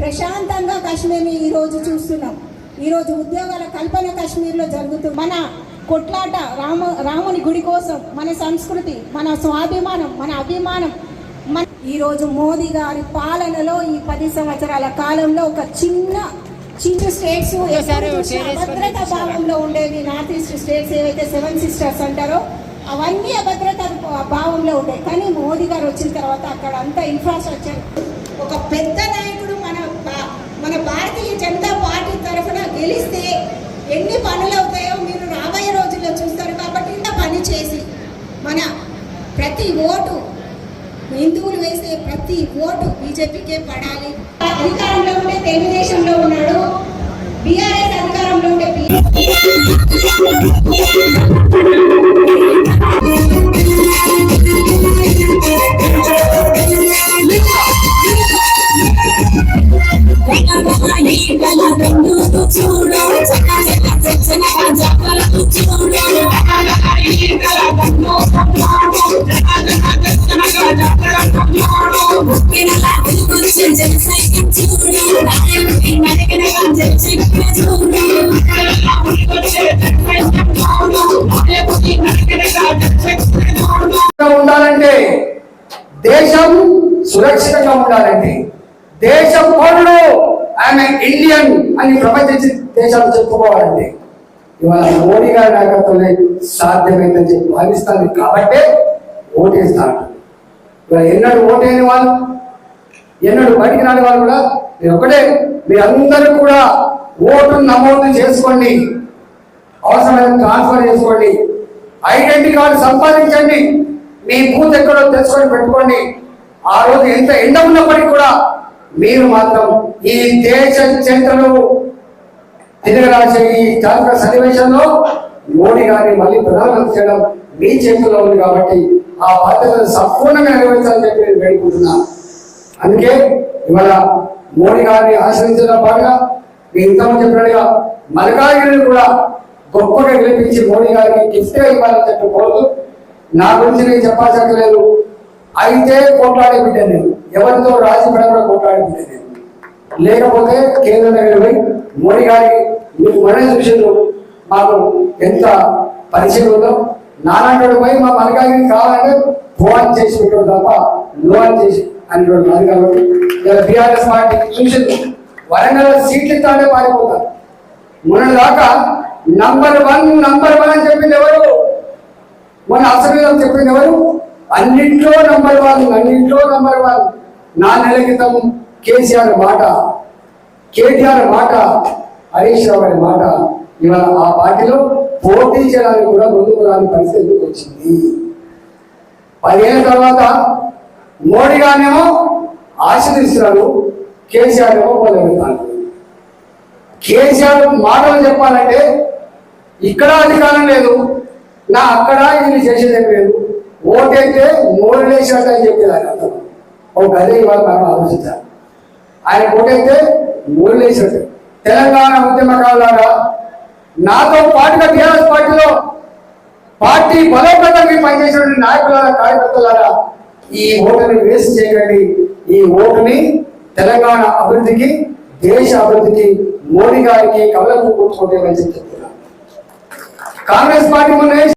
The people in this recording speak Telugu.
ప్రశాంతంగా కాశ్మీర్ని ఈరోజు చూస్తున్నాం. ఈరోజు ఉద్యోగాల కల్పన కాశ్మీర్లో జరుగుతుంది మన కొట్లాట రామ రాముని గుడి కోసం మన సంస్కృతి మన స్వాభిమానం మన అభిమానం. మన ఈరోజు మోదీ గారి పాలనలో ఈ పది సంవత్సరాల కాలంలో ఒక చిన్న చిన్న స్టేట్స్ అభద్రతా భావంలో ఉండేవి నార్త్ ఈస్ట్ స్టేట్స్ ఏవైతే సెవెన్ సిస్టర్స్ అంటారో అవన్నీ అభద్రత భావంలో ఉంటాయి కానీ మోదీ గారు వచ్చిన తర్వాత అక్కడ అంతా ఇన్ఫ్రాస్ట్రక్చర్ ఒక పెద్ద నాయకుడు మన భా- మన భారతీయ జనతా పార్టీ తరఫున గెలిస్తే ఎన్ని పనులు అవుతాయో మీరు రాబోయే రోజుల్లో చూస్తారు కాబట్టి ఇంత పని చేసి మన ప్రతి ఓటు హిందువులు వేసే ప్రతి ఓటు బీజేపీకే పడాలి. అధికారంలో ఉంటే తెలుగుదేశంలో ఉన్నాడు. బీఆర్ఎస్ అధికారంలో ఉంటే ఉండాలంటే దేశం సురక్షితంగా ఉండాలంటే దేశం పౌరుడు ఆయన ఇండియన్ అని ప్రపంచ దేశాలు చెప్పుకోవాలండి. ఇవాళ మోడీ గారి నాయకత్వంలో సాధ్యమైందని చెప్పి భావిస్తాను. కాబట్టే ఓటేస్తాను. ఇవాళ ఎన్నడూ ఓటేని వాళ్ళు ఎన్నడూ బయటికి రాని వాళ్ళు కూడా మీరు ఒకటే మీరందరూ కూడా ఓటు నమోదు చేసుకోండి. అవసరమైన ట్రాన్స్ఫర్ చేసుకోండి. ఐడెంటిటీ కార్డు సంపాదించండి. మీ బూత్ ఎక్కడో తెలుసుకొని పెట్టుకోండి. ఆ రోజు ఎంత ఎండ ఉన్నప్పటికీ కూడా మీరు మాత్రం ఈ దేశ చరిత్రను తిరగరాసే ఈ చారిత్రక సన్నివేశంలో మోడీ గారిని మళ్ళీ ప్రధానమంత్రి చేయడం మీ చేతుల్లో ఉంది కాబట్టి ఆ బాధ్యతను సంపూర్ణంగా నెరవేర్చాలని చెప్పి నేను వేడుకుంటున్నాను అందుకే ఇవాళ మోడీ గారిని ఆశ్రయించడం పాటుగా ఇంతమంది చెప్పినట్టుగా మల్కాగిరిని కూడా గొప్పగా గెలిపించి మోడీ గారికి గిఫ్ట్ ఇవ్వాలని చెప్పి కోరుతూ నా గురించి నేను చెప్పాల్సిన లేదు. అయితే కొట్లాడే బిడ్డ నేను. ఎవరితో రాజీ పడకుండా కొట్లాడింది లేకపోతే కేంద్ర దగ్గర పోయి మోడీ గారి మీకు మరణి మాకు ఎంత పరిచయం ఉందో నానాడు పోయి మా మల్కాగిరి కావాలంటే ఫోన్ చేసి పెట్టాడు తప్ప లోన్ చేసి అనేటువంటి కాదు ఇలా బీఆర్ఎస్ పార్టీ చూసింది. వరంగల్ సీట్లు ఇస్తానే పారిపోతారు. మొన్న దాకా నంబర్ వన్ నంబర్ వన్ అని చెప్పింది ఎవరు? మొన్న అసలు చెప్పింది ఎవరు? అన్నింట్లో నంబర్ వన్ అన్నింట్లో నంబర్ వన్. నా నెల క్రితం కేసీఆర్ మాట కేటీఆర్ మాట హరీష్ రావు గారి మాట ఇవాళ ఆ పార్టీలో పోటీ చేయడానికి కూడా ముందుకు రాని పరిస్థితి ఎందుకు వచ్చింది? పదిహేను తర్వాత మోడీ గారినేమో ఆశీర్దిస్తున్నారు కేసీఆర్ ఏమో మొదలెడతాను కేసీఆర్ మాటలు చెప్పాలంటే ఇక్కడ అధికారం లేదు నా అక్కడ ఇది చేసేదేం లేదు. ఓటైతే మోడీ వేసినట్టు అని చెప్పేదాన్ని అర్థం. ఒక గదే ఇవాళ మనం ఆలోచించాలి. ఆయన ఓటైతే మూడు తెలంగాణ ఉద్యమకారులారా నాతో పాటుగా టీఆర్ఎస్ పార్టీలో పార్టీ బలోపేతానికి పనిచేసిన నాయకులారా కార్యకర్తలారా ఈ ఓటుని వేస్ట్ చేయకండి. ఈ ఓటుని తెలంగాణ అభివృద్ధికి దేశ అభివృద్ధికి మోడీ గారికి కవలకు కూర్చుకోవడం అని చెప్తున్నారు కాంగ్రెస్ పార్టీ మొన్న